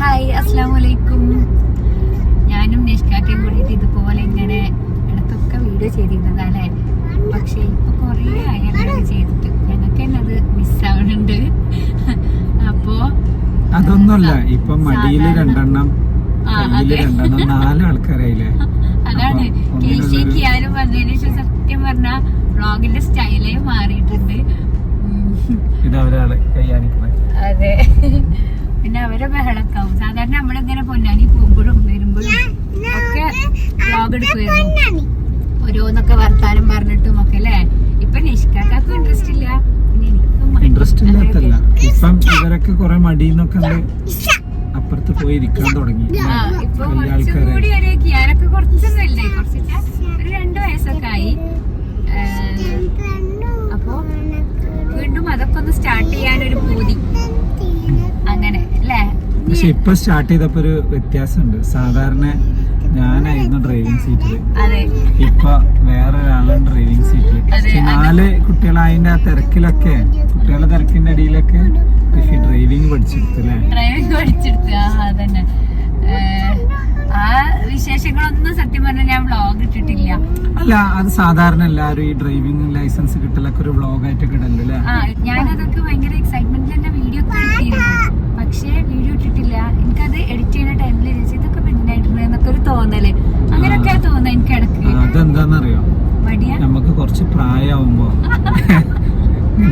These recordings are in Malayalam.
ഹായ് അസ്സാം വലൈക്കും ഞാനും നിഷ്കാക്കയും കൂടിയിട്ട് ഇതുപോലെ ഇങ്ങനെ അടുത്തൊക്കെ വീഡിയോ ചെയ്തിരുന്നതല്ലേ പക്ഷേ ഇപ്പൊ കുറേ ആയല്ലോ ചെയ്തിട്ട്. ഞങ്ങൾക്ക് തന്നെ അത് മിസ്സാവുന്നുണ്ട് അപ്പോ അതൊന്നുമല്ല ഇപ്പൊ മടിയിൽ രണ്ടെണ്ണം നാല് ആൾക്കാരായില്ലേ? അതാണ്. കേശി കിയാനും വന്നതിന് ശേഷം സത്യം പറഞ്ഞ വ്ളോഗിന്റെ സ്റ്റൈലേ മാറിയിട്ടുണ്ട്. അതെ. പിന്നെ അവരെ ബഹളക്കാവും സാധാരണ നമ്മളിങ്ങനെ പൊന്നാനി പോകുമ്പോഴും വരുമ്പോഴും ഒക്കെ വ്ളോഗ് എടുക്കുമായിരുന്നു ഓരോന്നൊക്കെ വർത്താനം പറഞ്ഞിട്ടും ഒക്കെ അല്ലേ ഇപ്പൊ നിഷ്കാക്കും ഇൻട്രസ്റ്റ് ഇല്ല ഇൻട്രസ്റ്റ് ഇല്ലാത്തല്ല. ഇപ്പം ഇവരൊക്കെ കുറെ മടിയെന്നൊക്കെ ഉണ്ട് അപ്പുറത്ത് പോയി ഇരിക്കാൻ തുടങ്ങി വലിയ കുറച്ചും ആൾക്കാരായി കൂടി ഒരു കിയാനൊക്കെ കുറച്ചൊന്നും ഇല്ലേ കുറച്ച് ഒരു രണ്ടു വയസ്സൊക്കെ ആയി ഏഹ്, അപ്പൊ വീണ്ടും അതൊക്കെ ഒന്ന് സ്റ്റാർട്ട് ചെയ്യാനൊരു പൂതി അങ്ങനെ പക്ഷെ ഇപ്പൊ സ്റ്റാർട്ട് ചെയ്തപ്പോ ഒരു വ്യത്യാസമുണ്ട്. സാധാരണ ഞാനായിരുന്നു ഡ്രൈവിംഗ് സീറ്റിൽ ഇപ്പൊ വേറൊരാളാണ് ഡ്രൈവിംഗ് സീറ്റിൽ നാല് കുട്ടികളായതിന്റെ ആ തിരക്കിലൊക്കെ കുട്ടികളുടെ തിരക്കിന്റെ അടിയിലൊക്കെ ഋഷി ഡ്രൈവിംഗ് പഠിച്ചെടുത്തല്ലേ ഡ്രൈവിംഗ് പഠിച്ചെടുത്ത്. ആ അതന്നെ. ആ വിശേഷങ്ങളൊന്നും സത്യം പറഞ്ഞാൽ ഞാൻ വ്ളോഗ് ഇട്ടിട്ടില്ല. അല്ല അത് സാധാരണ എല്ലാവരും ഈ ഡ്രൈവിംഗ് ലൈസൻസ് കിട്ടലൊക്കെ ഒരു വ്ളോഗ് ആയിട്ടൊക്കെ ഇടല്ലോ അല്ലേ ആ ഞാനതൊക്കെ ഭയങ്കര എക്സൈറ്റ്മെന്റ് വീഡിയോ ഒക്കെ പക്ഷേ വീഡിയോ ഇട്ടിട്ടില്ല. എനിക്കത് എഡിറ്റ് ചെയ്യുന്ന ടൈമിൽ ചേച്ചി ഇതൊക്കെ പെണ്ണിനായിട്ടുണ്ട് എന്നൊക്കെ ഒരു തോന്നൽ. അങ്ങനെയൊക്കെ തോന്നുന്നത് എനിക്ക് ഇടയ്ക്ക്. അതെന്താന്നറിയോ? മടിയാ? നമുക്ക് കുറച്ച് പ്രായമാവുമ്പോ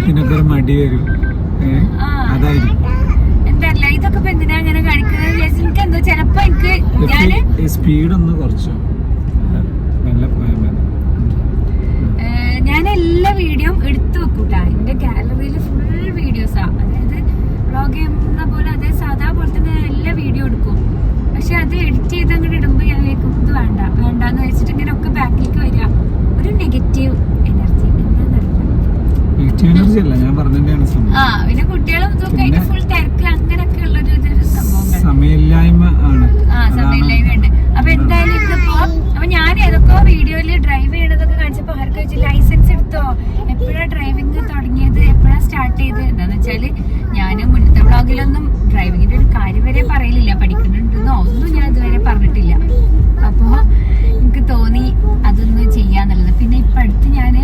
ഇതിനൊക്കെ ഒരു മടി വരും. അതായിരിക്കും. എന്തല്ല ഇതൊക്കെ എന്തിനാ അങ്ങനെ കാണിക്കുന്നത് എനിക്ക് എന്തോ ചിലപ്പോ എനിക്ക് ഞാൻ സ്പീഡ് ഒന്ന് കുറച്ചു. ഞാൻ എല്ലാ വീഡിയോ എടുത്തു വെക്കൂട്ടാ. എന്റെ ഗാലറിയിൽ ഫുൾ വീഡിയോസാ അതായത് വ്ളോഗ് ചെയ്യുന്ന പോലെ അതേ സാധാ പോലെ തന്നെ എല്ലാ വീഡിയോ എടുക്കും. പക്ഷെ അത് എഡിറ്റ് ചെയ്ത് അങ്ങോട്ട് ഇടുമ്പോൾ ഞാൻ കേൾക്കും ഇത് വേണ്ട വേണ്ടാന്ന് വെച്ചിട്ട് ഇങ്ങനെ ഒക്കെ ബാക്കിലേക്ക് വരിക. ഒരു നെഗറ്റീവ് എനർജി ആ സംഭവം. പിന്നെ കുട്ടികളും ഇതൊക്കെ അതിന്റെ ഫുൾ തിരക്ക് അങ്ങനെയൊക്കെ ഉള്ള ഒരു സംഭവങ്ങൾ. സമയമില്ലായ്മ ആണ്. ആ സമയമില്ലായ്മ ഉണ്ട്. അപ്പൊ എന്തായാലും ഇതിപ്പോ അപ്പൊ ഞാൻ ഏതൊക്കെ വീഡിയോയിൽ ഡ്രൈവ് ചെയ്യണതൊക്കെ കാണിച്ചപ്പോ ആർക്കും ലൈസൻസ് എടുത്തോ? എപ്പോഴാ ഡ്രൈവിംഗ് സ്റ്റാർട്ട് ചെയ്ത് എന്താന്ന് വെച്ചാൽ ഞാൻ മുന്നത്തെ വ്ളോഗിലൊന്നും ഡ്രൈവിങ്ങിന്റെ ഒരു കാര്യം വരെ പറയലില്ല പഠിക്കുന്നുണ്ടെന്നോ ഒന്നും ഞാൻ ഇതുവരെ പറഞ്ഞിട്ടില്ല. അപ്പോ എനിക്ക് തോന്നി അതൊന്ന് ചെയ്യാന്നുള്ളത്. പിന്നെ ഇപ്പൊ അടുത്ത് ഞാൻ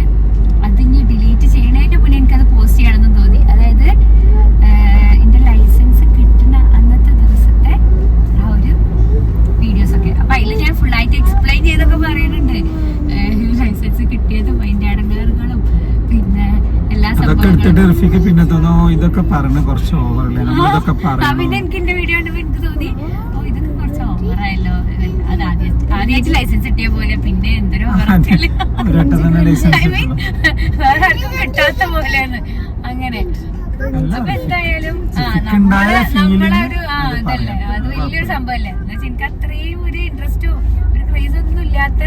അതിഞ്ഞ് ഡിലീറ്റ് ചെയ്യണതിന്റെ മുന്നേ എനിക്കത് പോസ്റ്റ് ചെയ്യണമെന്ന് തോന്നി. അതായത് എന്റെ ലൈസൻസ് കിട്ടുന്ന അന്നത്തെ ദിവസത്തെ ആ ഒരു വീഡിയോസ് ഒക്കെ. അപ്പൊ അതിൽ ഞാൻ ഫുൾ ആയിട്ട് എക്സ്പ്ലെയിൻ ചെയ്തൊക്കെ പറയുന്നുണ്ട്. ലൈസൻസ് കിട്ടിയതും അതിന്റെ അതൊക്കെ എടുത്തിട്ട് റഫിക്ക് പിന്നെ തോന്നോ ഇതൊക്കെ പറഞ്ഞ് കുറച്ച് ഓവറല്ലേ നമ്മൾ ഇതൊക്കെ പറഞ്ഞു എനിക്ക് എന്റെ വീഡിയോ കണ്ടപ്പോ എനിക്ക് തോന്നി. ഓ ഇതൊക്കെ കുറച്ച് ഓവറായല്ലോ അത് ആദ്യം ആദ്യമായിട്ട് ലൈസൻസ് കിട്ടിയ പോലെ പിന്നെ എന്തൊരു ഓവറൊക്കെയല്ലേ? ഒരൊറ്റ ലൈസൻസ് I mean, വേറെ ആർക്കും കിട്ടാത്ത പോലെയാണ്. അങ്ങനെ. അപ്പൊ എന്തായാലും നമ്മളെ നമ്മളെ ഒരു ആ അത് ഇതല്ലേ പറയാം. അത് വലിയൊരു സംഭവല്ലേ എന്ന് എനിക്ക് അത്രയും ഒരു ഇൻട്രസ്റ്റോ ഒരു ക്രേസ് ഒന്നും ഇല്ലാത്ത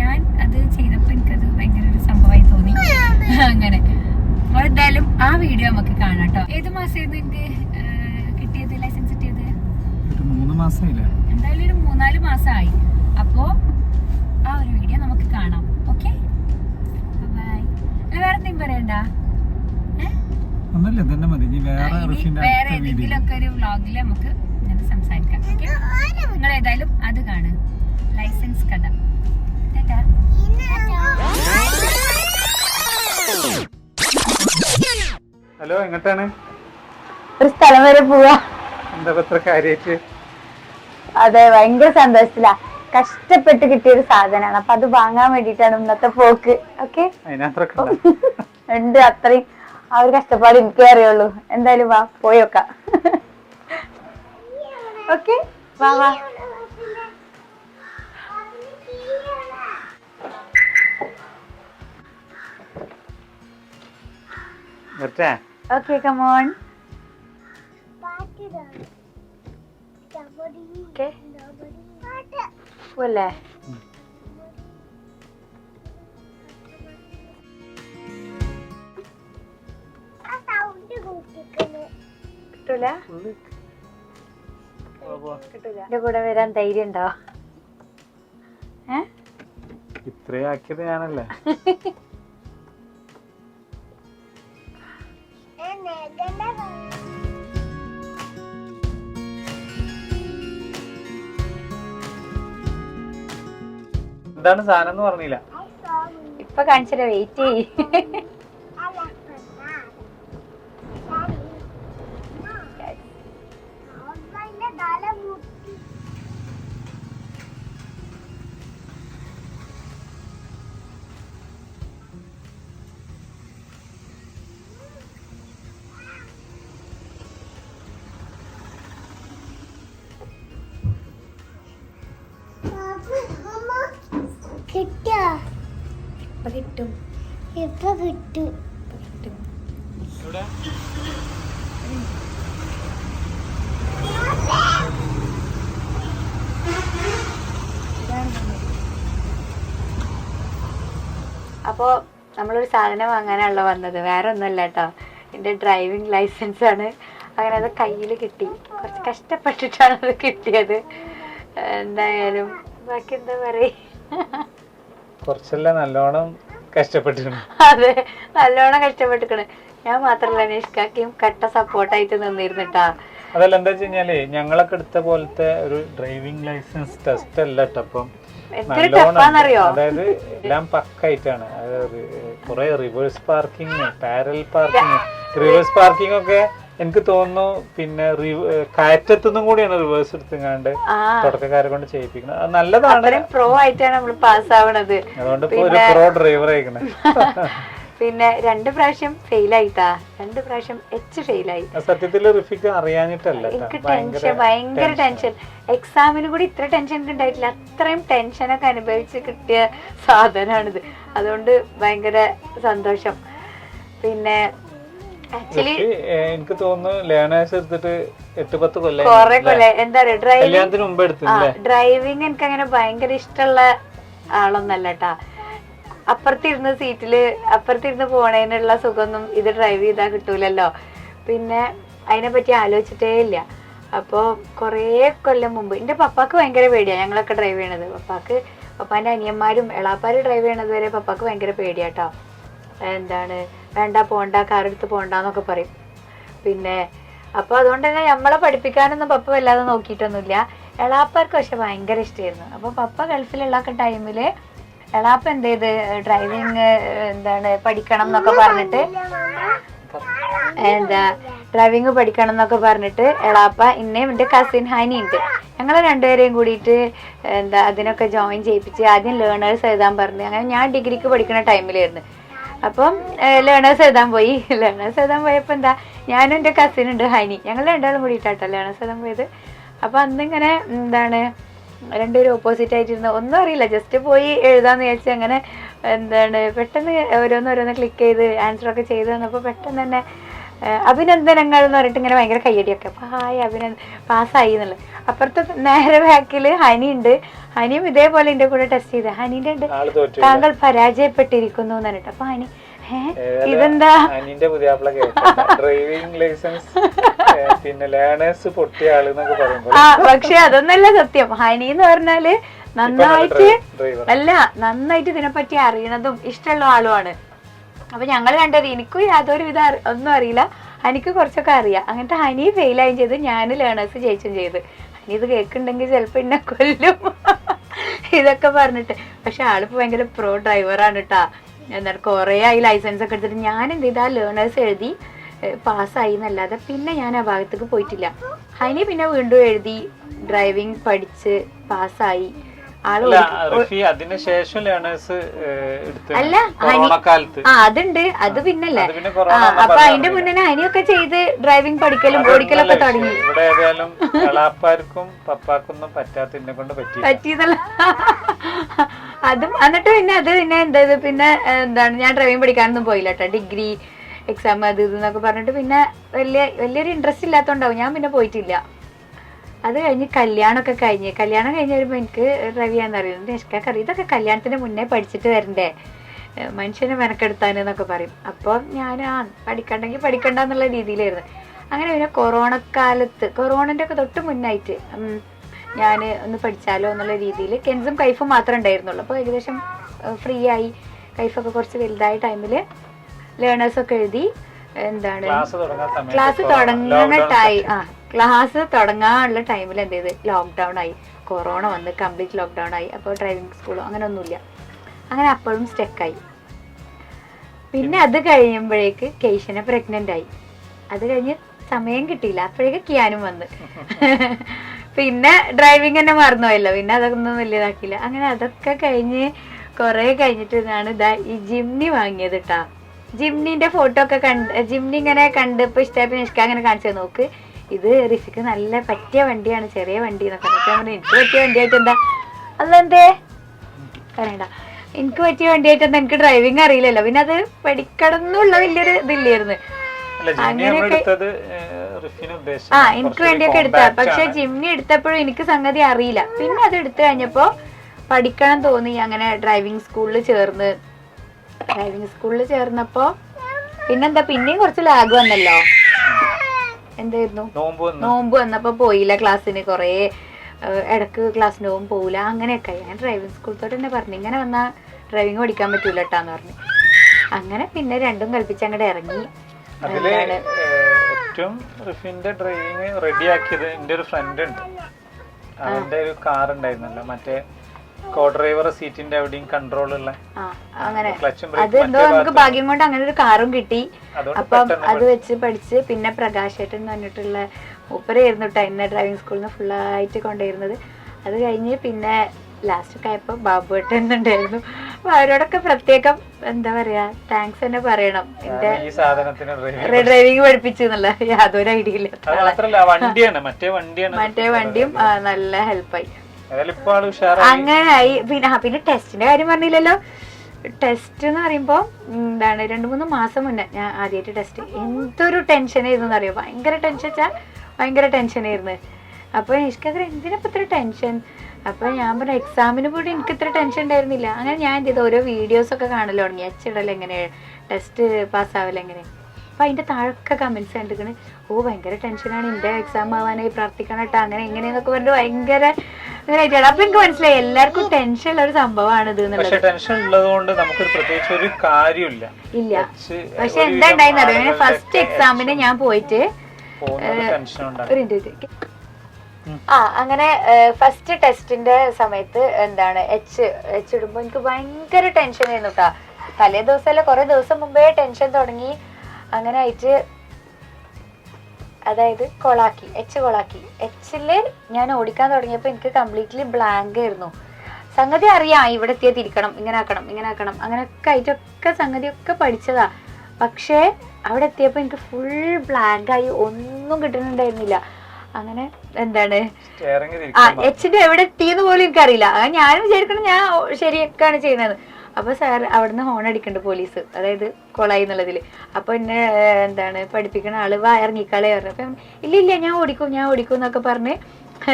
ഞാൻ അത് ചെയ്തപ്പോ എനിക്കത് ഭയങ്കര ഒരു സംഭവമായി തോന്നി. അങ്ങനെ. അപ്പൊ എന്തായാലും ആ വീഡിയോ നമുക്ക് കാണാം കേട്ടോ ഏത് മാസമായിരുന്നു എനിക്ക് കിട്ടിയത് ലൈസൻസ് കിട്ടിയത്? മൂന്ന് മാസമായില്ലേ? എന്തായാലും ഒരു മൂന്നാൽ മാസമായി. അപ്പോ ആ ഒരു വീഡിയോ നമുക്ക് കാണാം. ഓക്കെ ബൈ വേറെ എന്തെങ്കിലും പറയണ്ട? ഒന്നുമില്ല തന്നെ മതി. ഇനി വേറെ വേറെ വീഡിയോ ഏതെങ്കിലും ഒക്കെ ഒരു വ്ളോഗിൽ നമുക്ക് ഇങ്ങനെ സംസാരിക്കാം. ഓക്കെ നിങ്ങൾ ഏതായാലും അത് കാണ് ലൈസൻസ് കഥ. ടാറ്റാ. ഹലോ എങ്ങോട്ടാണ്? ഒരു സ്ഥലം വരെ പോവാ. എന്താ ഇത്ര കാര്യായിട്ട്? അതെ ഭയങ്കര സന്തോഷത്തിലാ. കഷ്ടപ്പെട്ട് കിട്ടിയ ഒരു സാധനമാണ് അപ്പൊ അത് വാങ്ങാൻ വേണ്ടിട്ടാണ് ഇന്നത്തെ പോക്ക്. ഓക്കെ? ഉണ്ട്? അത്രയും. ആ ഒരു കഷ്ടപ്പാട് എനിക്കേ അറിയുള്ളൂ. എന്തായാലും വാ പോയോക്കാം ഓക്കെ? വാ വാ. പറ്റേ ഓക്കെ കമോൺ ഓക്കെ പോലെ കിട്ടൂല? കിട്ടൂല. എന്റെ കൂടെ വരാൻ ധൈര്യം ഉണ്ടോ? ഇത്രയാക്കിയത് ഞാനല്ലേ? എന്താണ് സാധനം എന്ന് പറഞ്ഞില്ല. ഇപ്പൊ കാണിച്ചില്ല വെയിറ്റ് ചെയ്യേ. കിട്ടിയോ ഇപ്പൊ കിട്ടും. ഇപ്പൊ കിട്ടും. കിട്ടും. അപ്പോ നമ്മളൊരു സാധനം വാങ്ങാനാണല്ലോ വന്നത്. വേറെ ഒന്നുമല്ല കേട്ടോ. എന്റെ ഡ്രൈവിംഗ് ലൈസൻസ് ആണ്. അങ്ങനെ അത് കയ്യിൽ കിട്ടി. കുറച്ച് കഷ്ടപ്പെട്ടിട്ടാണ് അത് കിട്ടിയത്. എന്തായാലും ബാക്കി എന്താ പറയ? കുറച്ചല്ല നല്ലോണം കഷ്ടപ്പെട്ടിട്ടുണ്ട് അതെ നല്ലോണം കഷ്ടപ്പെട്ടിക്കണ്. ഞാൻ മാത്രല്ല നിഷ്കാക്കിയും കട്ട സപ്പോർട്ടായിട്ട് നിന്നിരുന്നിട്ടാ. അതല്ല എന്താ വെച്ച് കഴിഞ്ഞാലേ ഞങ്ങളൊക്കെ എടുത്ത പോലത്തെ ഒരു ഡ്രൈവിംഗ് ലൈസൻസ് ടെസ്റ്റ് അല്ല കേട്ടോ അപ്പം. എത്ര നല്ലോണം ടഫാന്നറിയോ? അതായത് എല്ലാം പക്കായിട്ടാണ്. കുറെ reverse parking parallel parking reverse parking ഒക്കെ എനിക്ക് തോന്നുന്നു പിന്നെ കയറ്റത്തുനിന്നും കൂടിയാണ് റിവേഴ്സ് എടുത്തുങ്ങാണ്ട് തുടക്കക്കാരെ കൊണ്ട് ചെയ്യിപ്പിക്കുന്നത്. അത് നല്ലതാണ്. പ്രോ ആയിട്ടാണ് നമ്മൾ പാസ് ആവണത്. അതുകൊണ്ട് ഒരു പ്രോ ഡ്രൈവർ ആയിക്കണേ. പിന്നെ രണ്ട് പ്രാവശ്യം ഫെയിൽ ആയിട്ടാ. രണ്ട് പ്രാവശ്യം എച്ച് ഫെയിൽ ആയി. സത്യത്തിൽ റിഫിക്ക് അറിയാനിട്ടല്ല ട്ടോ. എനിക്ക് ടെൻഷൻ ഭയങ്കര ടെൻഷൻ എക്സാമിന് കൂടി ഇത്ര ടെൻഷൻ എനിക്ക് ഉണ്ടായിട്ടില്ല. അത്രയും ടെൻഷനൊക്കെ അനുഭവിച്ച് കിട്ടിയ സാധനമാണിത് അതുകൊണ്ട് ഭയങ്കര സന്തോഷം. പിന്നെ ആക്ച്വലി എനിക്ക് തോന്നുന്നു ലേണേഴ്സ് എടുത്തിട്ട് എട്ട് പത്ത് കൊല്ലം കൊറേ കൊല്ലം എന്താ പറയാ ഡ്രൈവിംഗ് മുമ്പ് എനിക്ക് അങ്ങനെ ഭയങ്കര ഇഷ്ടമുള്ള ആളൊന്നല്ല കേട്ടാ അപ്പുറത്തിരുന്ന് സീറ്റിൽ അപ്പുറത്തിരുന്ന് പോണേനുള്ള സുഖമൊന്നും ഇത് ഡ്രൈവ് ചെയ്താൽ കിട്ടൂലല്ലോ. പിന്നെ അതിനെ പറ്റി ആലോചിച്ചിട്ടേ ഇല്ല. അപ്പോൾ കുറേ കൊല്ലം മുമ്പ് എന്റെ പപ്പാക്ക് ഭയങ്കര പേടിയാ ഞങ്ങളൊക്കെ ഡ്രൈവ് ചെയ്യണത്. പപ്പാക്ക് പപ്പാന്റെ അനിയന്മാരും എളാപ്പാരും ഡ്രൈവ് ചെയ്യണത് വരെ പപ്പാക്ക് ഭയങ്കര പേടിയാട്ടോ എന്താണ് വേണ്ട പോണ്ട കാറെടുത്ത് പോണ്ടെന്നൊക്കെ പറയും. പിന്നെ അപ്പോൾ അതുകൊണ്ട് തന്നെ നമ്മളെ പഠിപ്പിക്കാനൊന്നും പപ്പ വല്ലാതെ നോക്കിയിട്ടൊന്നുമില്ല. എളാപ്പാർക്ക് പക്ഷെ ഭയങ്കര ഇഷ്ടമായിരുന്നു അപ്പോൾ പപ്പ ഗൾഫിലുള്ള ടൈമിൽ എളാപ്പ എന്ത് ചെയ്ത് ഡ്രൈവിങ് എന്താണ് പഠിക്കണം എന്നൊക്കെ പറഞ്ഞിട്ട് എന്താ ഡ്രൈവിങ് പഠിക്കണം എന്നൊക്കെ പറഞ്ഞിട്ട് എളാപ്പ ഇന്നേം എന്റെ കസിൻ ഹാനി ഉണ്ട്. ഞങ്ങൾ രണ്ടുപേരെയും കൂടിയിട്ട് എന്താ അതിനൊക്കെ ജോയിൻ ചെയ്യിപ്പിച്ച് ആദ്യം ലേണേഴ്സ് എഴുതാൻ പറഞ്ഞു. അങ്ങനെ ഞാൻ ഡിഗ്രിക്ക് പഠിക്കുന്ന ടൈമിലായിരുന്നു അപ്പം ലേണേഴ്സ് എഴുതാൻ പോയി. ലേണേഴ്സ് എഴുതാൻ പോയപ്പോൾ എന്താ ഞാനും എന്റെ കസിൻ ഉണ്ട് ഹനി. ഞങ്ങൾ രണ്ടാളും കൂടിയിട്ടാട്ടോ ലേണേഴ്സ് എഴുതാൻ പോയത്. അപ്പോൾ അന്നിങ്ങനെ എന്താണ് രണ്ടുപേരും ഓപ്പോസിറ്റ് ആയിട്ടിരുന്നു. ഒന്നും അറിയില്ല ജസ്റ്റ് പോയി എഴുതാന്ന് വിചാരിച്ച് അങ്ങനെ എന്താണ് പെട്ടെന്ന് ഓരോന്ന് ഓരോന്ന് ക്ലിക്ക് ചെയ്ത് ആൻസറൊക്കെ ചെയ്ത് തന്നപ്പോൾ പെട്ടെന്ന് തന്നെ അഭിനന്ദനങ്ങൾ എന്ന് പറഞ്ഞിട്ട് ഇങ്ങനെ ഭയങ്കര കയ്യടിയൊക്കെ. അപ്പോൾ ഹായ് അഭിനന്ദ പാസ്സായി എന്നുള്ളത്. അപ്പുറത്തെ നേരെ ബാക്കിൽ ഹനി ഉണ്ട്. ഹനിയും ഇതേപോലെ എന്റെ കൂടെ ടെസ്റ്റ് ചെയ്ത. ഹനീന്റെ ഉണ്ട്. താങ്കൾ പരാജയപ്പെട്ടിരിക്കുന്നു എന്ന് പറഞ്ഞിട്ട്. അപ്പൊ ഹനി ഏ ഇതെന്താ? അനിന്റെ പുതിയാപ്പിള ഡ്രൈവിംഗ് ലൈസൻസ് പിന്നെ ലേണേഴ്സ് പൊട്ടിയ ആൾ എന്നൊക്കെ പറയുമ്പോൾ പക്ഷെ അതൊന്നല്ല സത്യം. ഹനി എന്ന് പറഞ്ഞാൽ നന്നായിട്ട് അല്ല നന്നായിട്ട് ഇതിനെപ്പറ്റി അറിയണതും ഇഷ്ടമുള്ള ആളുമാണ്. അപ്പൊ ഞങ്ങൾ രണ്ടുപേരും എനിക്കും യാതൊരു വിധ ഒന്നും അറിയില്ല. ഹനിക്ക് കുറച്ചൊക്കെ അറിയാം. അങ്ങനത്തെ ഹനി ഫെയിലായും ചെയ്ത്. ഞാൻ ലേണേഴ്സ് ജയിച്ചും ചെയ്ത്. ഹനി ഇത് കേൾക്കുന്നുണ്ടെങ്കിൽ ചിലപ്പോൾ എന്നെ കൊല്ലും. ഇതൊക്കെ പറഞ്ഞിട്ട്. പക്ഷെ ആളിപ്പോ ഭയങ്കര പ്രോ ഡ്രൈവറാണ് കേട്ടാ എന്താണ് കുറേ ആയി ലൈസൻസ് ഒക്കെ എടുത്തിട്ട് ഞാൻ എന്ത് ചെയ്താ? ലേണേഴ്സ് എഴുതി പാസ്സായി എന്നല്ലാതെ പിന്നെ ഞാൻ ആ ഭാഗത്തേക്ക് പോയിട്ടില്ല. ഹനി പിന്നെ വീണ്ടും എഴുതി ഡ്രൈവിംഗ് പഠിച്ച് പാസ്സായി അല്ല അതിനുശേഷം ലേണേഴ്സ് അതുണ്ട്. അത് പിന്നല്ലേ. അപ്പൊ അതിന്റെ മുന്നേ അനിയൊക്കെ ചെയ്ത് ഡ്രൈവിംഗ് പഠിക്കലും ഓടിക്കലൊക്കെ തുടങ്ങി. ഇവിടെ ഏതായാലും എളാപ്പാർക്കും പപ്പാക്കൊന്നും പറ്റാത്തതിനെ കൊണ്ട് പറ്റി പറ്റിയതല്ല. അതും എന്നിട്ട് പിന്നെ അത് പിന്നെ എന്തായത് പിന്നെ എന്താണ്? ഞാൻ ഡ്രൈവിംഗ് പഠിക്കാനൊന്നും പോയില്ല കേട്ടോ. ഡിഗ്രി എക്സാം അത് ഇത് എന്നൊക്കെ പറഞ്ഞിട്ട് പിന്നെ വലിയ വലിയൊരു ഇൻട്രസ്റ്റ് ഇല്ലാത്തതുകൊണ്ടാവും ഞാൻ പിന്നെ പോയിട്ടില്ല. അത് കഴിഞ്ഞ് കല്യാണമൊക്കെ കഴിഞ്ഞ്. കല്യാണം കഴിഞ്ഞ് വരുമ്പോൾ എനിക്ക് റവിയാന്ന് അറിയുന്നത് നിഷ്കാക്ക് അറിയും ഇതൊക്കെ കല്യാണത്തിന് മുന്നേ പഠിച്ചിട്ട് വരണ്ടേ? മനുഷ്യനെ മെനക്കെടുത്താൻ എന്നൊക്കെ പറയും. അപ്പോൾ ഞാൻ ആ പഠിക്കണ്ടെങ്കിൽ പഠിക്കണ്ട എന്നുള്ള രീതിയിലായിരുന്നു. അങ്ങനെ പിന്നെ കൊറോണ കാലത്ത് കൊറോണന്റെ ഒക്കെ തൊട്ട് മുന്നായിട്ട് ഞാൻ ഒന്ന് പഠിച്ചാലോ എന്നുള്ള രീതിയിൽ കെൻസും കൈഫും മാത്രമേ ഉണ്ടായിരുന്നുള്ളൂ. അപ്പോൾ ഏകദേശം ഫ്രീ ആയി. കൈഫൊക്കെ കുറച്ച് വലുതായ ടൈമിൽ ലേണേഴ്സൊക്കെ എഴുതി എന്താണ് ക്ലാസ് തുടങ്ങുന്ന ടൈം ആ ക്ലാസ് തുടങ്ങാനുള്ള ടൈമിൽ എന്ത് ചെയ്ത്? ലോക്ക്ഡൗൺ ആയി. കൊറോണ വന്ന് കംപ്ലീറ്റ് ലോക്ക്ഡൗൺ ആയി. അപ്പോൾ ഡ്രൈവിംഗ് സ്കൂളോ അങ്ങനെ ഒന്നുമില്ല അങ്ങനെ അപ്പോഴും സ്റ്റെക്കായി പിന്നെ അത് കഴിയുമ്പോഴേക്ക് കേശന പ്രഗ്നന്റ് ആയി. അത് കഴിഞ്ഞ് സമയം കിട്ടിയില്ല. അപ്പോഴേക്ക് കിയാനും വന്ന്. പിന്നെ ഡ്രൈവിംഗ് തന്നെ മറന്നുപോയല്ലോ. പിന്നെ അതൊന്നും വലിയതാക്കിയില്ല അങ്ങനെ അതൊക്കെ കഴിഞ്ഞ് കുറേ കഴിഞ്ഞിട്ട് ഞാൻ ഇതാ ഈ ജിംനി വാങ്ങിയത് കേട്ടാ ജിംനിന്റെ ഫോട്ടോ ഒക്കെ കണ്ട് ജിംനി ഇങ്ങനെ കണ്ട് ഇപ്പൊ ഇഷ്ടമായി ഇഷ്ടം അങ്ങനെ കാണിച്ചു നോക്ക്. ഇത് ഋഷിക്ക് നല്ല പറ്റിയ വണ്ടിയാണ് ചെറിയ വണ്ടി എന്നൊക്കെ പറഞ്ഞു, എനിക്ക് പറ്റിയ വണ്ടിയായിട്ട് എന്താ? അതെന്തേ? പറയണ്ട. എനിക്ക് പറ്റിയ വണ്ടിയായിട്ട് എന്താ? എനിക്ക് ഡ്രൈവിംഗ് അറിയില്ലല്ലോ. പിന്നെ അത് പഠിക്കണമെന്നുള്ള വലിയൊരു ഇതില്ലായിരുന്നു. അങ്ങനെയൊക്കെ- ആ എനിക്ക് വേണ്ടിയൊക്കെ എടുത്ത പക്ഷെ ജിമ്മി എടുത്തപ്പോഴും എനിക്ക് സംഗതി അറിയില്ല. പിന്നെ അത് എടുത്തു കഴിഞ്ഞപ്പോ പഠിക്കണം തോന്നി. അങ്ങനെ ഡ്രൈവിംഗ് സ്കൂളിൽ ചേർന്ന്. ഡ്രൈവിംഗ് സ്കൂളിൽ ചേർന്നപ്പോ പിന്നെന്താ? പിന്നെയും കുറച്ച് ലാഗ് വന്നല്ലോ. എന്തായിരുന്നു? നോമ്പ് വന്നു. നോമ്പ് വന്നപ്പോ പോയില്ല ക്ലാസ്സിന്. കൊറേ ഇടയ്ക്ക് ക്ലാസ്സിന് പോകും പോകില്ല അങ്ങനെയൊക്കെ. ഞാൻ ഡ്രൈവിംഗ് സ്കൂൾ തൊട്ട് തന്നെ പറഞ്ഞു ഇങ്ങനെ വന്നാ ഡ്രൈവിംഗ് പഠിക്കാൻ പറ്റൂല കേട്ടാന്ന് പറഞ്ഞു. അങ്ങനെ പിന്നെ രണ്ടും കൽപ്പിച്ച് അങ്ങോട്ട് ഇറങ്ങി? ഏറ്റവും റിഫിന്റെ ഡ്രൈവിങ് റെഡിയാക്കിയത് എന്റെ ഒരു ഫ്രണ്ട് ഉണ്ട്. അവന്റെ ഒരു കാർ ഉണ്ടായിരുന്നല്ലോ മറ്റേ കോ ഡ്രൈവർ സീറ്റിന്റെ അവിടെയും കൺട്രോൾ ഉള്ള അങ്ങനെ. അതെന്തോ നമുക്ക് ഭാഗ്യം കൊണ്ട് അങ്ങനെ ഒരു കാറും കിട്ടി. അപ്പം അത് വെച്ച് പഠിച്ച് പിന്നെ പ്രകാശേട്ടൻ എന്ന് പറഞ്ഞിട്ടുള്ള മൂപ്പരായിരുന്നു കേട്ടോ എന്നെ ഡ്രൈവിംഗ് സ്കൂളിൽ നിന്ന് ഫുള്ളായിട്ട് കൊണ്ടുവരുന്നത്. അത് കഴിഞ്ഞ് പിന്നെ ലാസ്റ്റ് ഒക്കെ ആയപ്പോൾ ഏട്ടൻ എന്നുണ്ടായിരുന്നു അപ്പൊ അവരോടൊക്കെ പ്രത്യേകം എന്താ പറയാ താങ്ക്സ് തന്നെ പറയണം. എന്റെ ഡ്രൈവിംഗ് പഠിപ്പിച്ചു എന്നുള്ള യാതൊരു ഐഡിയ ഇല്ല. മറ്റേ വണ്ടിയും നല്ല ഹെൽപ്പായി ഏതായാലും ആയി പിന്നെ പിന്നെ ടെസ്റ്റിന്റെ കാര്യം പറഞ്ഞില്ലല്ലോ. ടെസ്റ്റ് എന്ന് പറയുമ്പോൾ എന്താണ് രണ്ട് മൂന്ന് മാസം മുന്നേ ഞാൻ ആദ്യമായിട്ട് ടെസ്റ്റ്. എന്തൊരു ടെൻഷൻ ആയിരുന്നു അറിയോ? ഭയങ്കര ടെൻഷൻ വെച്ചാൽ ഭയങ്കര ടെൻഷൻ ആയിരുന്നു. അപ്പൊ എനിക്ക് അത്ര എന്തിനാ ഇത്ര ടെൻഷൻ? അപ്പൊ ഞാൻ പറഞ്ഞു എക്സാമിന് പോലും എനിക്ക് ഇത്ര ടെൻഷൻ ഉണ്ടായിരുന്നില്ല. അങ്ങനെ ഞാൻ എന്ത് ചെയ്തു? ഓരോ വീഡിയോസ് ഒക്കെ കാണൽ തുടങ്ങി. അച്ചിടലെങ്ങനെ ടെസ്റ്റ് പാസ്സാവൽ എങ്ങനെ അപ്പൊ അതിന്റെ താഴൊക്കെ കമൻസ് കണ്ടിരിക്കണ്. ഓ ഭയങ്കര ടെൻഷനാണ് എന്റെ എക്സാം ആവാനായി പ്രാർത്ഥിക്കണം കേട്ടോ. അങ്ങനെ എങ്ങനെയെന്നൊക്കെ പറഞ്ഞിട്ട് ഭയങ്കര ഇതായിട്ടാണ് അപ്പൊ എനിക്ക് മനസ്സിലായി എല്ലാവർക്കും ടെൻഷൻ ഉള്ള ഒരു സംഭവമാണ് ഇത് പക്ഷെ ടെൻഷൻ ഉള്ളത് കൊണ്ട് നമുക്ക് പ്രത്യേകിച്ച് ഒരു കാര്യമില്ല ഇല്ല. പക്ഷെ എന്താ ഉണ്ടായിരുന്നു അറിയോ? ഫസ്റ്റ് എക്സാമിന് ഞാൻ പോയിട്ട് ഒരു ആ അങ്ങനെ ഫസ്റ്റ് ടെസ്റ്റിന്റെ സമയത്ത് എന്താണ് എച്ച് എച്ച് ഇടുമ്പോ എനിക്ക് ഭയങ്കര ടെൻഷൻ ആയിരുന്നു കേട്ടാ. തലേ ദിവസമല്ല കുറെ ദിവസം മുമ്പേ ടെൻഷൻ തുടങ്ങി. അങ്ങനെ ആയിട്ട് അതായത് കൊളാക്കി എച്ച് കൊളാക്കി. എച്ചിൽ ഞാൻ ഓടിക്കാൻ തുടങ്ങിയപ്പോൾ എനിക്ക് കംപ്ലീറ്റ്ലി ബ്ലാങ്ക് ആയിരുന്നു. സംഗതി അറിയാം ഇവിടെ എത്തിയാൽ തിരിക്കണം ഇങ്ങനെ ആക്കണം ഇങ്ങനെ ആക്കണം. അങ്ങനെയൊക്കെ ആയിട്ടൊക്കെ സംഗതിയൊക്കെ പഠിച്ചതാ. പക്ഷേ അവിടെ എത്തിയപ്പോൾ എനിക്ക് ഫുൾ ബ്ലാങ്ക് ആയി ഒന്നും കിട്ടുന്നുണ്ടായിരുന്നില്ല. അങ്ങനെ എന്താണ്? ആ എച്ചിന്റെ എവിടെ എത്തിയെന്ന് പോലും എനിക്കറിയില്ല. ഞാൻ ഞാനും വിചാരിക്കണം ഞാൻ ശരിയൊക്കെയാണ് ചെയ്യുന്നത്. അപ്പൊ സാർ അവിടുന്ന് ഹോൺ അടിക്കുന്നുണ്ട് പോലീസ് അതായത് കൊളായി എന്നുള്ളതിൽ. അപ്പൊ എന്നെ എന്താണ് പഠിപ്പിക്കുന്ന ആൾ വാ ഇറങ്ങിക്കളെ പറഞ്ഞു. അപ്പൊ ഇല്ല ഇല്ല ഞാൻ ഓടിക്കും ഞാൻ ഓടിക്കും എന്നൊക്കെ പറഞ്ഞ്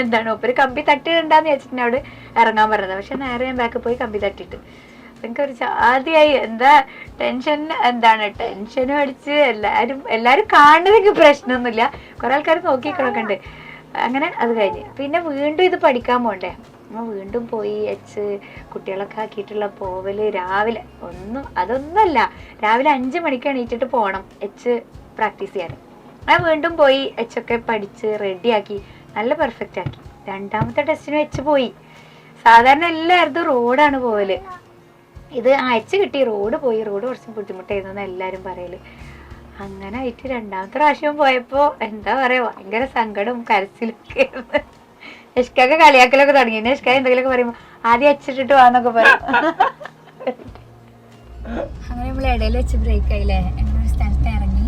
എന്താണ് ഒപ്പര് കമ്പി തട്ടിട്ടുണ്ടാന്ന് വെച്ചിട്ട് അവിടെ ഇറങ്ങാൻ പറഞ്ഞത്. പക്ഷെ നേരെ ഞാൻ ബാക്ക് പോയി കമ്പി തട്ടിട്ട്. അപ്പൊ എനിക്കൊരു ആദ്യമായി എന്താ ടെൻഷൻ എന്താണ് ടെൻഷനും അടിച്ച് എല്ലാരും എല്ലാരും കാണുന്നതെങ്കിൽ പ്രശ്നമൊന്നുമില്ല. കുറെ ആൾക്കാർ നോക്കി ഉണ്ട്. അങ്ങനെ അത് കഴിഞ്ഞ്. പിന്നെ വീണ്ടും ഇത് പഠിക്കാൻ പോണ്ടേ? നമ്മൾ വീണ്ടും പോയി എച്ച് കുട്ടികളൊക്കെ ആക്കിയിട്ടുള്ള പോവൽ രാവിലെ ഒന്നും അതൊന്നുമല്ല. രാവിലെ അഞ്ച് മണിക്ക് എണീറ്റിട്ട് പോകണം എച്ച് പ്രാക്ടീസ് ചെയ്യാൻ. ഞാൻ വീണ്ടും പോയി എച്ചൊക്കെ പഠിച്ച് റെഡിയാക്കി നല്ല പെർഫെക്റ്റ് ആക്കി. രണ്ടാമത്തെ ടെസ്റ്റിന് വെച്ച് പോയി. സാധാരണ എല്ലായിടത്തും റോഡാണ് പോവൽ. ഇത് ആ എച്ച് കിട്ടി റോഡ് പോയി. റോഡ് കുറച്ച് ബുദ്ധിമുട്ടായിരുന്നു എന്ന് എല്ലാവരും പറയൽ. അങ്ങനെ ആയിട്ട് രണ്ടാമത്തെ പ്രാവശ്യം പോയപ്പോൾ എന്താ പറയുക ഭയങ്കര സങ്കടവും കരച്ചിലൊക്കെ ആയിരുന്നു. യഷ്കൊക്കെ കളിയാക്കലൊക്കെ തുടങ്ങി. ഇഷ്ക എന്തെങ്കിലുമൊക്കെ പറയുമ്പോ ആദ്യം അച്ചിട്ടിട്ട് വാന്നൊക്കെ പറയും. അങ്ങനെ നമ്മൾ ഇടയിൽ വെച്ച് ബ്രേക്ക് ആയില്ലേ? എന്നൊരു സ്ഥലത്ത് ഇറങ്ങി.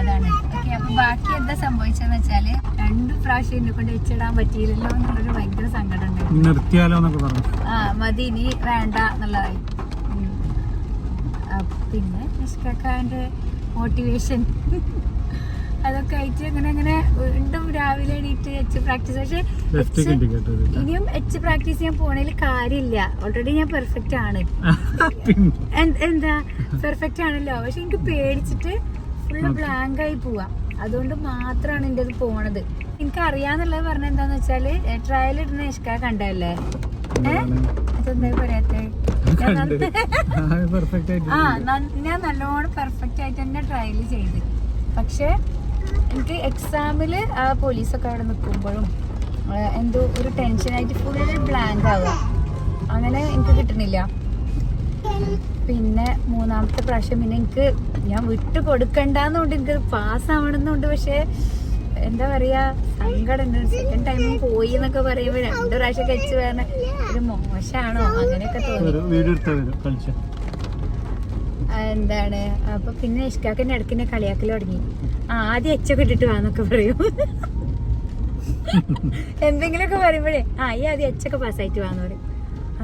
അതാണ്. ഓക്കെ അപ്പൊ ബാക്കി എന്താ സംഭവിച്ചെന്ന് വെച്ചാൽ രണ്ടു പ്രാവശ്യം എന്നെ കൊണ്ട് വെച്ചിടാൻ പറ്റിയില്ലല്ലോ എന്നുള്ളൊരു ഭയങ്കര സങ്കടം ഉണ്ടായിരുന്നു നിർത്തിയാലോ എന്നൊക്കെ പറഞ്ഞു. ആ മതി ഇനി വേണ്ട എന്നുള്ളതായി. പിന്നെ നിഷ്കാക്കാന്റെ മോട്ടിവേഷൻ അതൊക്കെ ആയിട്ട് അങ്ങനെ അങ്ങനെ വീണ്ടും രാവിലെ എണീറ്റ് എച്ച് പ്രാക്ടീസ് പക്ഷെ ഇനിയും എച്ച് പ്രാക്ടീസ് ചെയ്യാൻ പോണേൽ കാര്യമില്ല. ഓൾറെഡി ഞാൻ പെർഫെക്റ്റ് ആണ്. എന്ത്- പെർഫെക്റ്റ് ആണല്ലോ. പക്ഷെ എനിക്ക് പേടിച്ചിട്ട് ഫുള്ള് ബ്ലാങ്ക് ആയി പോവാ. അതുകൊണ്ട് മാത്രമാണ് എന്റെ അത് പോണത്. എനിക്ക് അറിയാന്നുള്ളത് പറഞ്ഞ എന്താന്ന് വെച്ചാൽ ട്രയൽ ഇടുന്ന ഇഷ്ക കണ്ടല്ലേ ഏഹ് പറയാത്തെ? ആ ഞാൻ നല്ലോണം പെർഫെക്റ്റ് ആയിട്ട് തന്നെ ട്രയൽ ചെയ്ത്. പക്ഷെ എനിക്ക് എക്സാമിൽ പോലീസൊക്കെ അവിടെ നിൽക്കുമ്പോഴും എന്തോ ഒരു ടെൻഷനായിട്ട് ഫുൾ ബ്ലാങ്ക് ആവുക. അങ്ങനെ എനിക്ക് കിട്ടുന്നില്ല പിന്നെ മൂന്നാമത്തെ പ്രാവശ്യം പിന്നെ എനിക്ക് ഞാൻ വിട്ടു കൊടുക്കണ്ടെന്നുണ്ട് എനിക്ക് പാസ് പാസ്സാവണമെന്നുണ്ട് പക്ഷേ എന്താ പറയാ സങ്കടം സെക്കൻഡ് ടൈം പോയി എന്നൊക്കെ പറയുമ്പോൾ രണ്ടു പ്രാവശ്യം കഴിച്ചു പറഞ്ഞ ഒരു മോശമാണോ അങ്ങനെയൊക്കെ തോന്നി. എന്താണ് അപ്പൊ പിന്നെ ഇഷ്കാക്കന്റെ ഇടയ്ക്കിനെ കളിയാക്കൽ തുടങ്ങി. ആദ്യം എച്ചൊക്കെ ഇട്ടിട്ട് വാന്നൊക്കെ പറയും. എന്തെങ്കിലുമൊക്കെ പറയുമ്പോഴേ ആ ഈ ആദ്യം എച്ചൊക്കെ പാസ്സായിട്ട് വാന്ന് പറയും.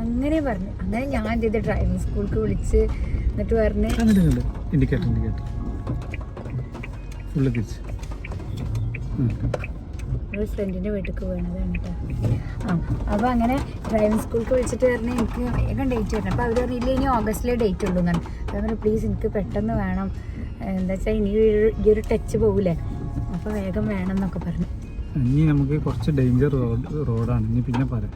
അങ്ങനെ പറഞ്ഞു. അങ്ങനെ ഞാൻ എന്ത് ചെയ്ത്? ഡ്രൈവിംഗ് സ്കൂൾക്ക് വിളിച്ച് എന്നിട്ട് പറഞ്ഞു ഇൻഡിക്കേറ്റർ ഇൻഡിക്കേറ്റർ ഫുള്ള് തിരിച്ച്. ഒരു ഫ്രണ്ടിന്റെ വീട്ടിലേക്ക് പോകണതാണ് കേട്ടോ ആ അപ്പോൾ അങ്ങനെ ഡ്രൈവിംഗ് സ്കൂൾക്ക് വിളിച്ചിട്ട് വരണേ എനിക്ക് വേഗം ഡേറ്റ് വരണം അപ്പോൾ അവർ പറഞ്ഞില്ല ഇനി ഓഗസ്റ്റിലെ ഡേറ്റ് ഉള്ളൂ എന്നാണ്. അപ്പോൾ പറഞ്ഞു പ്ലീസ് എനിക്ക് പെട്ടെന്ന് വേണം. എന്താ വെച്ചാൽ ഇനി ഈ ഒരു- ടച്ച് പോകില്ലേ അപ്പോൾ വേഗം വേണം എന്നൊക്കെ പറഞ്ഞു. ഇനി നമുക്ക് കുറച്ച് ഡേഞ്ചർ റോഡ് റോഡാണ് ഇനി പിന്നെ പറയാം.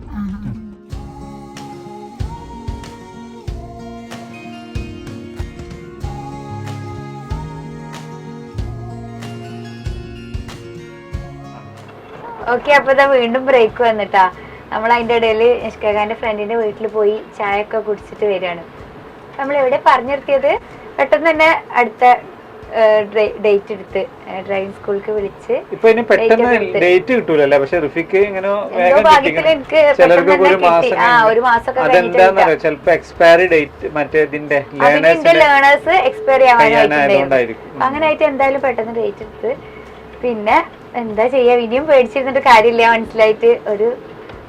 ഓക്കെ അപ്പൊ ഇതാ വീണ്ടും ബ്രേക്ക് വന്നിട്ടാ. നമ്മൾ അതിന്റെ ഇടയിൽ നിഷ്കാന്റെ ഫ്രണ്ടിന്റെ വീട്ടിൽ പോയി ചായ ഒക്കെ കുടിച്ചിട്ട് വരികയാണ്. നമ്മൾ എവിടെ പറഞ്ഞു നിർത്തിയത്? പെട്ടെന്ന് തന്നെ അടുത്ത ഡേറ്റ് എടുത്ത് ഡ്രൈവിംഗ് സ്കൂളിലേക്ക് വിളിച്ച് ഇപ്പൊ ഇനി പെട്ടെന്ന്. ഡേറ്റ് കിട്ടൂലല്ലേ? പക്ഷെ റിഫിക്ക് ഇങ്ങനെ ചിലർക്ക് ഒരു മാസം. ആ. ഒരു കഴിഞ്ഞിട്ട് ചിലപ്പോ എക്സ്പയറി ഡേറ്റ് മറ്റേ ഇതിന്റെ ലേണേഴ്സ് അങ്ങനെ ആയിട്ട് എന്തായാലും പെട്ടെന്ന് ഡേറ്റ് എടുത്ത്. പിന്നെ എന്താ ചെയ്യാ? ഇനിയും പേടിച്ചിരുന്നിട്ട് കാര്യമില്ല മനസ്സിലായിട്ട് ഒരു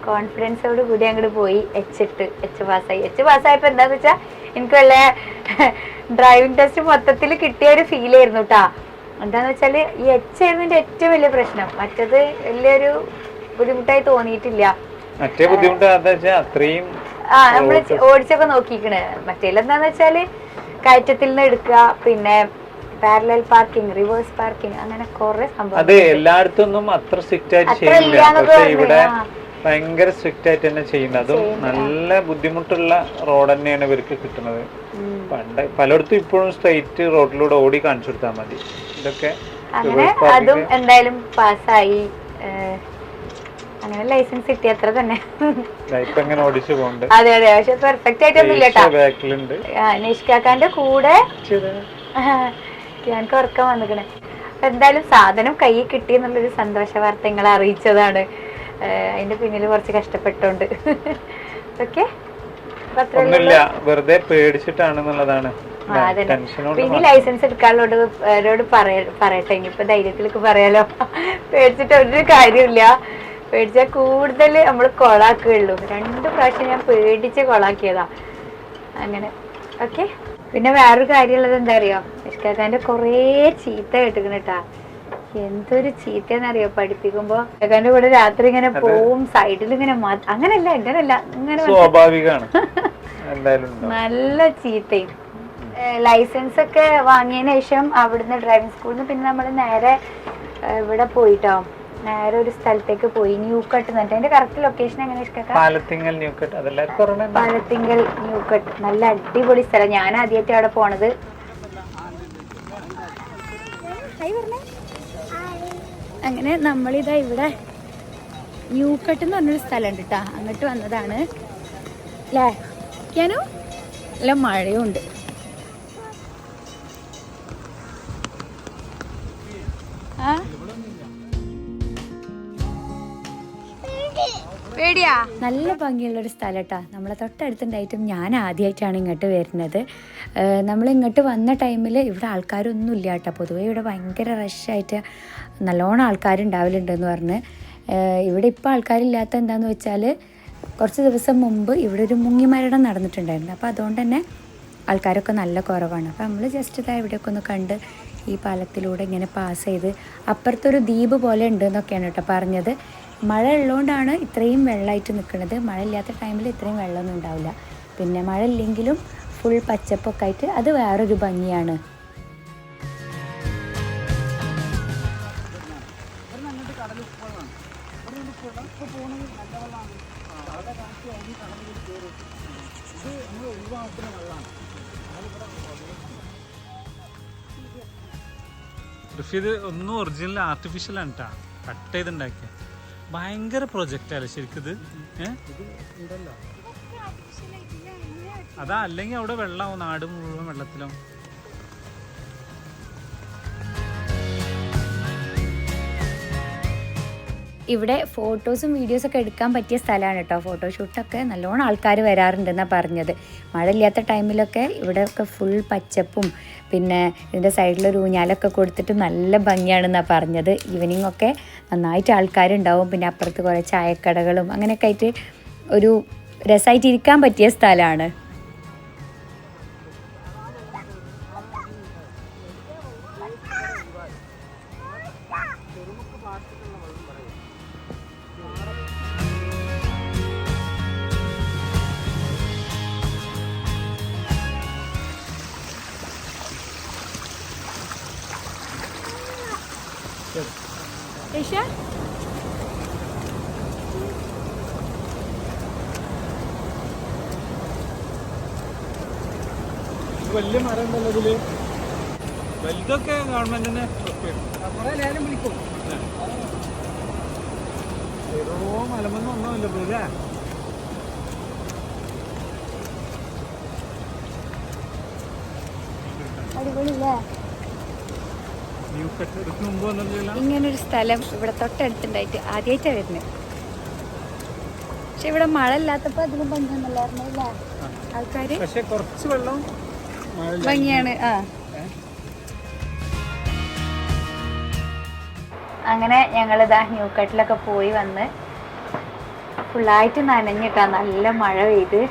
കോൺഫിഡൻസോട് കൂടി അങ്ങോട്ട് പോയി എച്ച് ഇട്ട് എച്ച് പാസ്സായി എച്ച് പാസ്സായപ്പോ എന്താന്ന് വെച്ചാ എനിക്ക് വല്ല ഡ്രൈവിംഗ് ടെസ്റ്റ് മൊത്തത്തിൽ കിട്ടിയ ഒരു ഫീൽ ആയിരുന്നു കേട്ടാ എന്താന്ന് വെച്ചാൽ ഈ എച്ച് ആയിരുന്നു എന്റെ ഏറ്റവും വലിയ പ്രശ്നം. മറ്റത് വലിയൊരു ബുദ്ധിമുട്ടായി തോന്നിയിട്ടില്ല. മറ്റേ ബുദ്ധിമുട്ട് വെച്ചാൽ അത്രയും ആ നമ്മൾ ഓടിച്ചൊക്കെ നോക്കിക്കണ്. മറ്റേലെന്താന്ന് വെച്ചാൽ കയറ്റത്തിൽ നിന്ന് എടുക്കുക പിന്നെ പാരലൽ പാർക്കിംഗ് റിവേഴ്സ് പാർക്കിംഗ് അങ്ങനെ കുറെ സംഭവം അതെ എല്ലായിടത്തും ഒന്നും അത്ര സ്ട്രിക്റ്റ് ആയിട്ട് ചെയ്യുന്നില്ല പക്ഷേ ഇവിടെ. ഭയങ്കര സ്ട്രിക്റ്റ് ആയിട്ട് തന്നെ ചെയ്യുന്നത് അതും നല്ല ബുദ്ധിമുട്ടുള്ള റോഡ് തന്നെയാണ് ഇവർക്ക് കിട്ടുന്നത്. പണ്ട് പലയിടത്തും ഇപ്പോഴും സ്ട്രെയിറ്റ് റോഡിലൂടെ ഓടി കാണിച്ചു കൊടുത്താൽ മതി. ഇതൊക്കെ അങ്ങനെ അതും എന്തായാലും പാസ്സായി. അങ്ങനെ ലൈസൻസ് കിട്ടി അത്ര തന്നെ. ഇങ്ങനെ ഓടിച്ചു പോകുന്നുണ്ട് അതെ അതെ. പക്ഷെ പെർഫെക്റ്റ് ആയിട്ടൊന്നും ഇല്ല കേട്ടാ ബാക്കിലുണ്ട്. നിഷ്കാക്കാന്റെ കൂടെ എനിക്ക് ഉറക്കം വന്നിക്കണേ. എന്തായാലും സാധനം കയ്യിൽ കിട്ടി എന്നുള്ളൊരു സന്തോഷ വാർത്ത നിങ്ങൾ അറിയിച്ചതാണ് അതിന്റെ പിന്നിൽ കുറച്ച് കഷ്ടപ്പെട്ടുണ്ട്. ഓക്കെ? ഒന്നുമില്ല വെറുതെ പേടിച്ചിട്ടാണെന്നുള്ളതാണ്. പിന്നെ ലൈസൻസ് എടുക്കാനുള്ളോട് അവരോട് പറയട്ടെ. ഇനിയിപ്പോ ധൈര്യത്തിലേക്ക് പറയാലോ. പേടിച്ചിട്ട് ഒരു കാര്യമില്ല. പേടിച്ചാൽ കൂടുതൽ നമ്മൾ കൊളാക്കുകയുള്ളൂ. രണ്ട് പ്രാവശ്യം ഞാൻ പേടിച്ച് കൊളാക്കിയതാ. അങ്ങനെ. ഓക്കെ? പിന്നെ വേറൊരു കാര്യമുള്ളത് എന്താ അറിയോ? ഇഷ്കാക്കാന്റെ കുറേ ചീത്ത കേട്ടിക്കണ കേട്ടാ എന്തൊരു ചീത്തയെന്നറിയോ പഠിപ്പിക്കുമ്പോ ഇഷ്കാക്കാന്റെ കൂടെ രാത്രി ഇങ്ങനെ പോവും സൈഡിൽ ഇങ്ങനെ അങ്ങനല്ല ഇങ്ങനല്ല ഇങ്ങനെ സ്വാഭാവികമാണ് നല്ല ചീത്തയും. ലൈസൻസ് ഒക്കെ വാങ്ങിയതിന് ശേഷം അവിടുന്ന് ഡ്രൈവിംഗ് സ്കൂളിൽ നിന്ന് പിന്നെ നമ്മൾ നേരെ ഇവിടെ പോയിട്ടോ. നേരെ ഒരു സ്ഥലത്തേക്ക് പോയി. ന്യൂ കട്ട് എന്നിട്ട് അതിന്റെ കറക്റ്റ് ലൊക്കേഷൻ എങ്ങനെ Palathinkal new cut Palathinkal new cut. നല്ല അടിപൊളി സ്ഥലം. ഞാൻ ആദ്യമായിട്ട് അവിടെ പോണത്. അങ്ങനെ നമ്മളിതാ ഇവിടെ ന്യൂ കട്ട് എന്ന് പറഞ്ഞൊരു സ്ഥലമുണ്ട് കേട്ടോ അങ്ങോട്ട് വന്നതാണ്. അല്ലേ ക്യാനു? നല്ല മഴയുണ്ട്. ആ? പേടിയാ? നല്ല ഭംഗിയുള്ള ഒരു സ്ഥലം കേട്ടോ നമ്മളെ തൊട്ടടുത്തുണ്ടായിട്ടും ഞാൻ ആദ്യമായിട്ടാണ് ഇങ്ങോട്ട് വരുന്നത്. നമ്മൾ ഇങ്ങോട്ട് വന്ന ടൈമിൽ ഇവിടെ ആൾക്കാരൊന്നും ഇല്ല കേട്ടോ പൊതുവേ ഇവിടെ ഭയങ്കര റഷായിട്ട് നല്ലോണം ആൾക്കാരുണ്ടാവലുണ്ടെന്ന് പറഞ്ഞ്. ഇവിടെ ഇപ്പോൾ ആൾക്കാരില്ലാത്ത എന്താന്ന് വെച്ചാൽ കുറച്ച് ദിവസം മുമ്പ് ഇവിടെ ഒരു മുങ്ങിമരണം നടന്നിട്ടുണ്ടായിരുന്നു. അപ്പോൾ അതുകൊണ്ട് തന്നെ ആൾക്കാരൊക്കെ നല്ല കുറവാണ്. അപ്പോൾ നമ്മൾ ജസ്റ്റ് ഇതാ ഇവിടെയൊക്കെ ഒന്ന് കണ്ട് ഈ പാലത്തിലൂടെ ഇങ്ങനെ പാസ് ചെയ്ത് അപ്പുറത്തൊരു ദ്വീപ് പോലെ ഉണ്ട് എന്നൊക്കെയാണ് കേട്ടോ പറഞ്ഞത്. മഴ ഉള്ളതുകൊണ്ടാണ് ഇത്രയും വെള്ളമായിട്ട് നിൽക്കുന്നത് മഴ ഇല്ലാത്ത ടൈമിൽ ഇത്രയും വെള്ളമൊന്നും ഉണ്ടാവില്ല. പിന്നെ മഴ ഇല്ലെങ്കിലും ഫുൾ പച്ചപ്പൊക്കെ ആയിട്ട് അത് വേറൊരു ഭംഗിയാണ്. ഇത് ഒന്നും ഒറിജിനൽ ആർട്ടിഫിഷ്യൽ ആണ് കേട്ടാ കട്ട് ചെയ്തുണ്ടാക്കിയ. ഭയങ്കര അല്ലേ ശരിക്കും ഇത് ഏഹ് അതാ അല്ലെങ്കിൽ അവിടെ വെള്ളമാവും നാട് മുഴുവൻ വെള്ളത്തിലും. ഇവിടെ ഫോട്ടോസും വീഡിയോസും ഒക്കെ എടുക്കാൻ പറ്റിയ സ്ഥലമാണ് കേട്ടോ. ഫോട്ടോഷൂട്ടൊക്കെ നല്ലോണം ആൾക്കാർ വരാറുണ്ടെന്നാണ് പറഞ്ഞത്. മഴ ഇല്ലാത്ത ടൈമിലൊക്കെ ഇവിടെയൊക്കെ ഫുൾ പച്ചപ്പും പിന്നെ ഇതിന്റെ സൈഡിലൊരു ഊഞ്ഞാലൊക്കെ കൊടുത്തിട്ട് നല്ല ഭംഗിയാണെന്നാണ് പറഞ്ഞത്. ഈവനിങ് ഒക്കെ നന്നായിട്ട് ആൾക്കാരുണ്ടാവും. പിന്നെ അപ്പുറത്ത് കുറേ ചായക്കടകളും അങ്ങനെയൊക്കെ ആയിട്ട് ഒരു രസമായിട്ടിരിക്കാൻ പറ്റിയ സ്ഥലമാണ്. ഇത് വലിയ മരം ഉണ്ടല്ലോ ഇതിൽ. വലുതൊക്കെ ഗവൺമെന്റിന് വിളിക്കും. ഏതോ മലമൊന്നും ഒന്നുമില്ല പോലെ അടിപൊളിയല്ലേ ന്യൂ കട്ട് ഇതിന് മുമ്പ് വന്നിട്ടില്ല ഇങ്ങനൊരു സ്ഥലം ഇവിടെ തൊട്ടടുത്തുണ്ടായിട്ട് ആദ്യമായിട്ടാണ് വരുന്നത്. പക്ഷെ ഇവിടെ മഴ ഇല്ലാത്തപ്പോൾ അതിലും ഭംഗിയൊന്നുമില്ലായിരുന്നു അല്ലേ? ആൾക്കാർ പക്ഷെ കുറച്ച് വെള്ളം ഭംഗിയാണ്. ആ. അങ്ങനെ ഞങ്ങളിതാ ന്യൂ കട്ടിലൊക്കെ പോയി വന്ന് ഫുള്ളായിട്ട് നനഞ്ഞിട്ടാ നല്ല മഴ പെയ്ത്.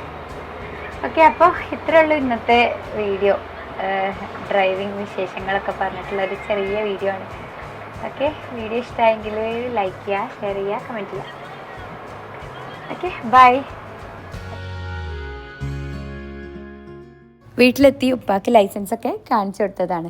ഓക്കെ അപ്പോൾ ഇത്രയുള്ളൂ ഇന്നത്തെ വീഡിയോ. ഡ്രൈവിംഗ് വിശേഷങ്ങളൊക്കെ പറഞ്ഞിട്ടുള്ള ഒരു ചെറിയ വീഡിയോ ആണ്. ഓക്കെ വീഡിയോ ഇഷ്ടമായെങ്കിൽ ലൈക്ക് ചെയ്യുക ഷെയർ ചെയ്യുക കമന്റ് ചെയ്യുക ഓക്കെ ബൈ വീട്ടിലെത്തി ഉപ്പാക്ക് ലൈസൻസ് ഒക്കെ കാണിച്ചു കൊടുത്തതാണ്.